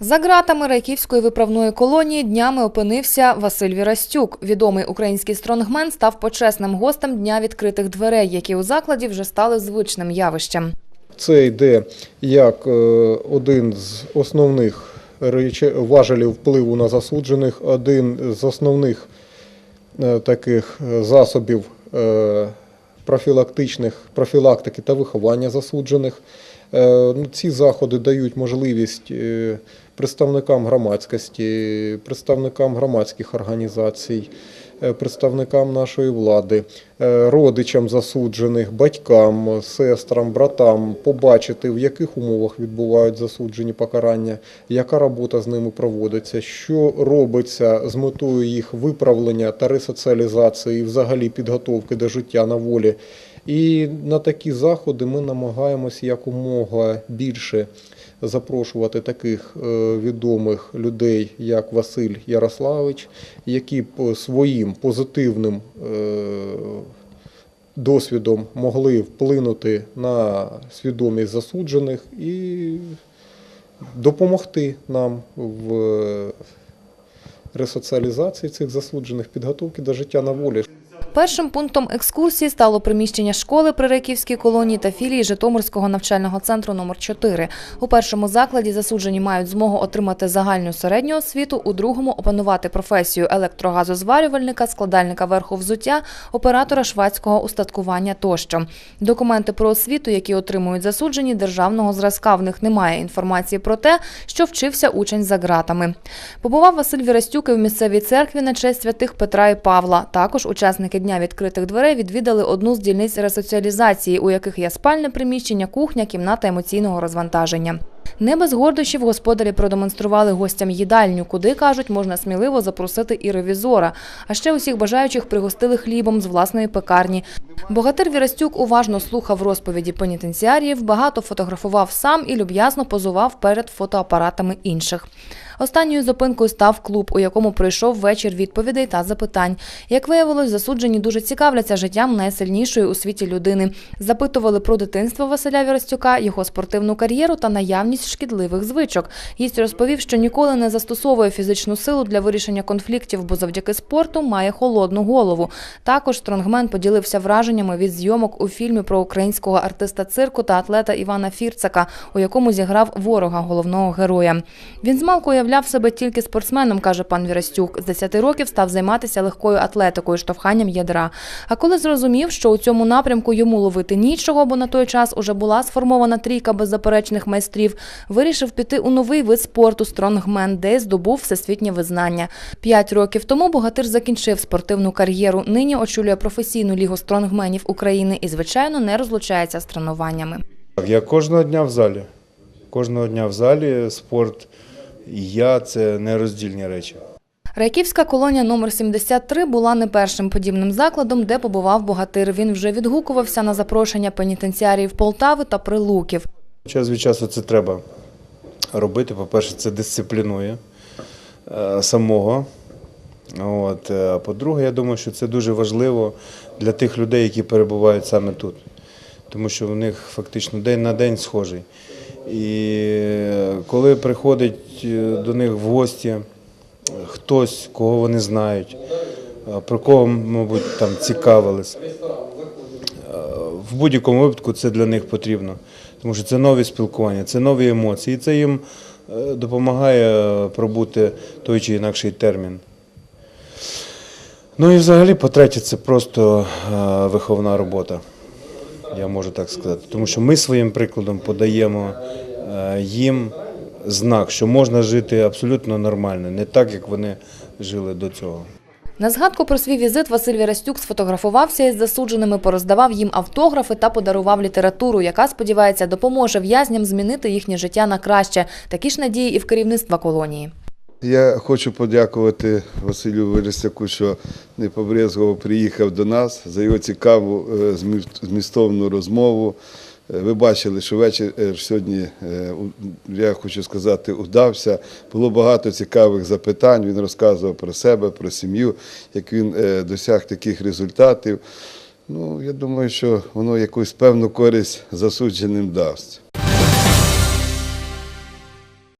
За ґратами Райківської виправної колонії днями опинився Василь Вірастюк. Відомий український стронгмен став почесним гостем дня відкритих дверей, які у закладі вже стали звичним явищем. Це йде як е, один з основних важелів впливу на засуджених, один з основних е, таких е, засобів профілактичних профілактики та виховання засуджених. Ну, Ці заходи дають можливість представникам громадськості, представникам громадських організацій, е, представникам нашої влади, е, родичам засуджених, батькам, сестрам, братам побачити, в яких умовах відбувають засуджені покарання, яка робота з ними проводиться, що робиться з метою їх виправлення та ресоціалізації, взагалі підготовки до життя на волі. І на такі заходи ми намагаємося якомога більше запрошувати таких е, відомих людей, як Василь Ярославович, які своїм позитивним е, досвідом могли вплинути на свідомість засуджених і допомогти нам в ресоціалізації цих засуджених, підготовки до життя на волі. Першим пунктом екскурсії стало приміщення школи при Райківській колонії та філії Житомирського навчального центру номер 4 У першому закладі засуджені мають змогу отримати загальну середню освіту, у другому опанувати професію електрогазозварювальника, складальника верху взуття, оператора швадського устаткування тощо. Документи про освіту, які отримують засуджені, державного зразка в них немає інформації про те, що вчився учень за ґратами. Побував Василь Вірастюк і в місцевій церкві на честь святих Петра і Павла. Також учасники дня відкритих дверей відвідали одну з дільниць ресоціалізації, у яких є спальне приміщення, кухня, кімната емоційного розвантаження. Не без гордощів господарі продемонстрували гостям їдальню, куди кажуть, можна сміливо запросити і ревізора. А ще усіх бажаючих пригостили хлібом з власної пекарні. Богатир Вірастюк уважно слухав розповіді пенітенціаріїв, багато фотографував сам і люб'язно позував перед фотоапаратами інших. Останньою зупинкою став клуб, у якому пройшов вечір відповідей та запитань. Як виявилось, засуджені дуже цікавляться життям найсильнішої у світі людини. Запитували про дитинство Василя Вірастюка, його спортивну кар'єру та наявність шкідливих звичок. Гість розповів, що ніколи не застосовує фізичну силу для вирішення конфліктів, бо завдяки спорту має холодну голову. Також стронгмен поділився враженнями від зйомок у фільмі про українського артиста цирку та атлета Івана Фірцака, у якому зіграв ворога головного героя. Він змалку уявляв себе тільки спортсменом, каже пан Вірастюк. З 10 років став займатися легкою атлетикою, штовханням ядра. А коли зрозумів, що у цьому напрямку йому ловити нічого, бо на той час уже була сформована трійка беззаперечних майстрів, вирішив піти у новий вид спорту стронгмен, де здобув всесвітнє визнання. П'ять років тому богатир закінчив спортивну кар'єру. Нині очолює професійну лігу стронгменів України і, звичайно, не розлучається з тренуваннями. Я кожного дня в залі. Кожного дня в залі спорт я це нероздільні речі. Райківська колонія номер 73 була не першим подібним закладом, де побував богатир. Він вже відгукувався на запрошення пенітенціарів Полтави та Прилуків. Час від часу це треба робити. По-перше, це дисциплінує е, самого. От. е, А по-друге, я думаю, що це дуже важливо для тих людей, які перебувають саме тут. Тому що в них фактично день на день схожий. І коли приходить е, до них в гості е, хтось, кого вони знають, е, про кого, мабуть, там цікавились, в будь-якому випадку це для них потрібно, тому що це нові спілкування, це нові емоції, і це їм допомагає пробути той чи інакший термін. Ну і взагалі, по-третє, це просто виховна робота, я можу так сказати. Тому що ми своїм прикладом подаємо е, їм знак, що можна жити абсолютно нормально, не так, як вони жили до цього. На згадку про свій візит Василь Вірастюк сфотографувався із засудженими, пороздавав їм автографи та подарував літературу, яка, сподівається, допоможе в'язням змінити їхнє життя на краще. Такі ж надії і в керівництва колонії. Я хочу подякувати Василю Верестяку, що не побрезгував, приїхав до нас за його цікаву е, змістовну розмову. Е, Ви бачили, що вечір е, сьогодні, я хочу сказати, удався. Було багато цікавих запитань. Він розказував про себе, про сім'ю, як він досяг таких результатів. Ну, я думаю, що воно якусь певну користь засудженим дасть.